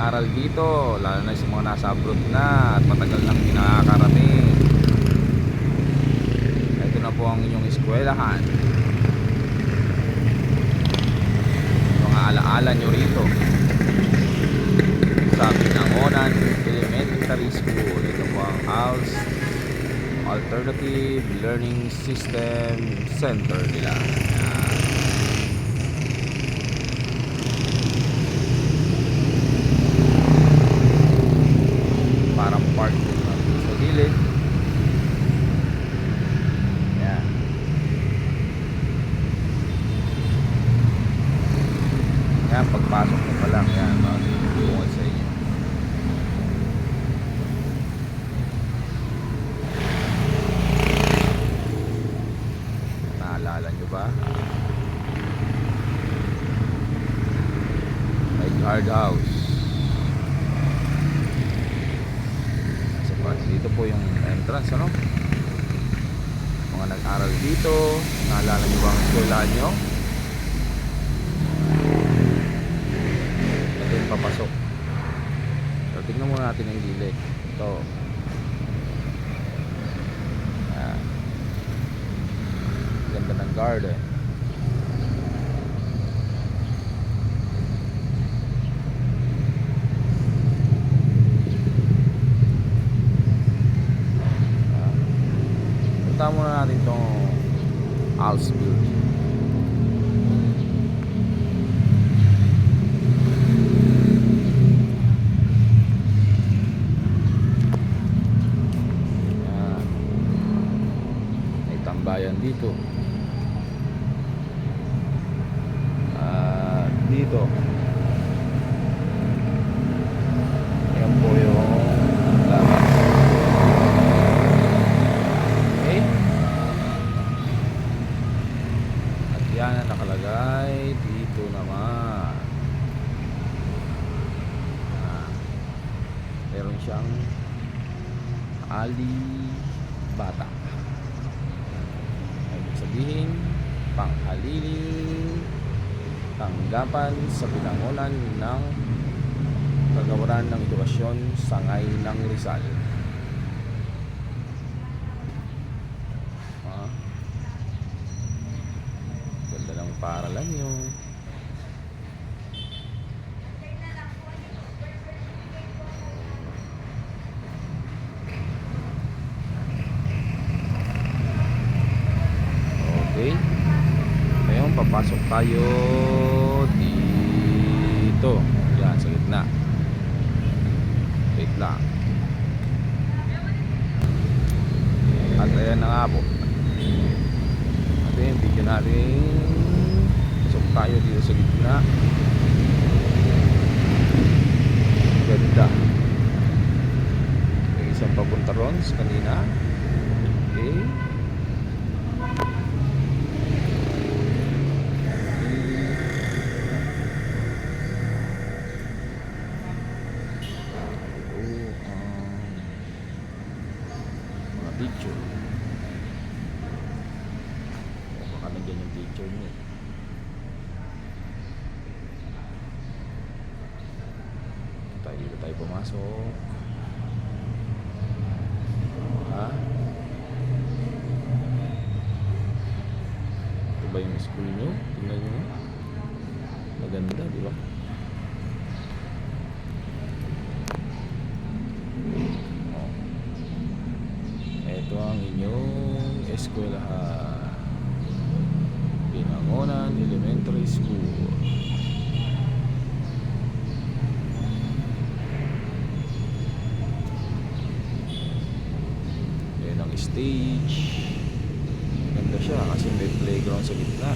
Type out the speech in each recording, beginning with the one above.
nag-aral dito, lalo na sa mga nasa abroad na at matagal nang hindi nakakarating. Ito na po ang inyong eskwelahan. Mga alaala nyo rito. Sa Binangonan Elementary School. Ito po ang house Alternative Learning System Center nila. Yan. parang park din lang sa gilid yan yan pagpasok mo pa lang yan makikibungan sa inyo naalala nyo ba? May guard house. Sa pa- dito po yung entrance ano? Mga nag-aral dito. Naalala nyo ba ang eskwelahan nyo ito yung papasok so tignan muna natin ang gilid. Ito. Yan. ganda ng garden. Punta muna natin tong Alps Building. Yan. Tambayan dito. At dito. Yan po yung laman. Okay? At yan ang nakalagay dito naman. Ah, meron siyang Ali Bata. Sabihin, panghaliling tanggapan sa pinangunan ng kagawaran ng edukasyon sangay ng Rizal. Ah. Ganda ng paaralan nyo. Tayo dito. Yan, sa gitna. Wait lang. At ayan na nga po. Yung video natin. Pasok tayo dito sa gitna. Ganda. May isang papunta ron sa kanina. Okay. Oh, um, mga picture. O, baka nandyan yung picture niyo. Tayo dito tayo pumasok. Ha? Ito ba yung school niyo? Tingnan niyo. Maganda, di ba? Oh. Ito ang inyong eskwelahan. Pinangonan Elementary School. Yan ang stage. Ganda siya kasi may playground sa gitna.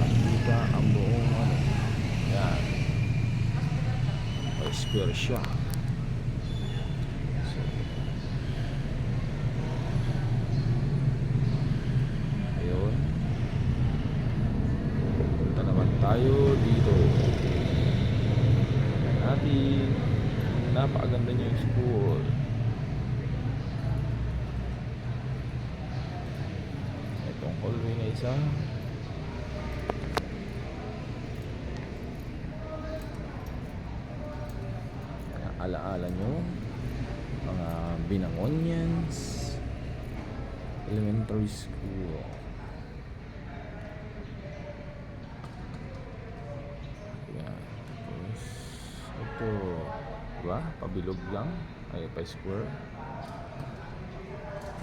Makikita ang buong ano. Yan. May square siya. So, ayun. Punta naman tayo dito. Natin. Napakaganda niya yung school. Itong hallway na isa. alaala nyo mga Binangonians Elementary School Yan. Tapos, ito, diba? Pabilog lang. Ay, pa square.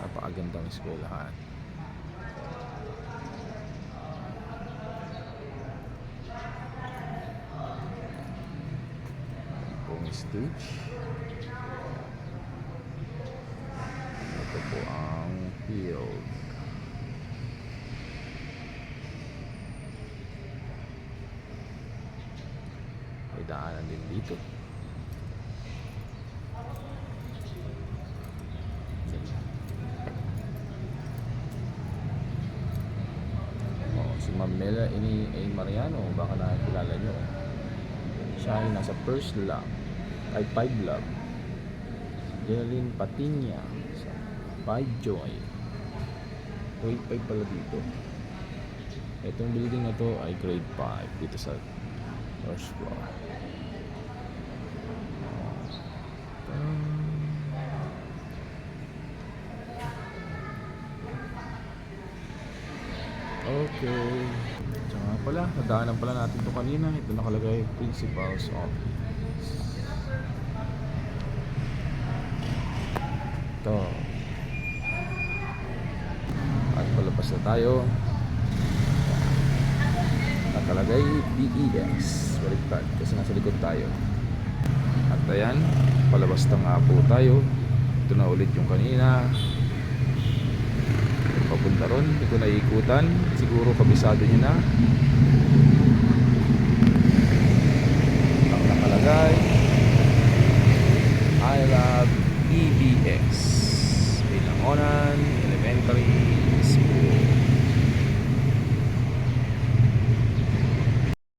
Napakagandang eskwelahan. Pong stage. Ito po ang field. May daanan din dito. Oh, si Ma'am Mela ini A. Mariano, baka nakikilala nyo. Siya ay nasa first lap, ay five lap. Jeneline Patinya, sa five joy. Grade 5 pala dito. Itong building na to ay grade 5 dito sa first floor. Okay. Tsaka pala, nadaanan pala natin to kanina. Ito nakalagay, Principal's Office. Ito. At palabas na tayo. Nakalagay BES. Baliktad kasi nasa likod tayo. At ayan, palabas na nga po tayo. Ito na ulit yung kanina. Papunta ron, hindi ko naiikutan. Siguro kabisado nyo na.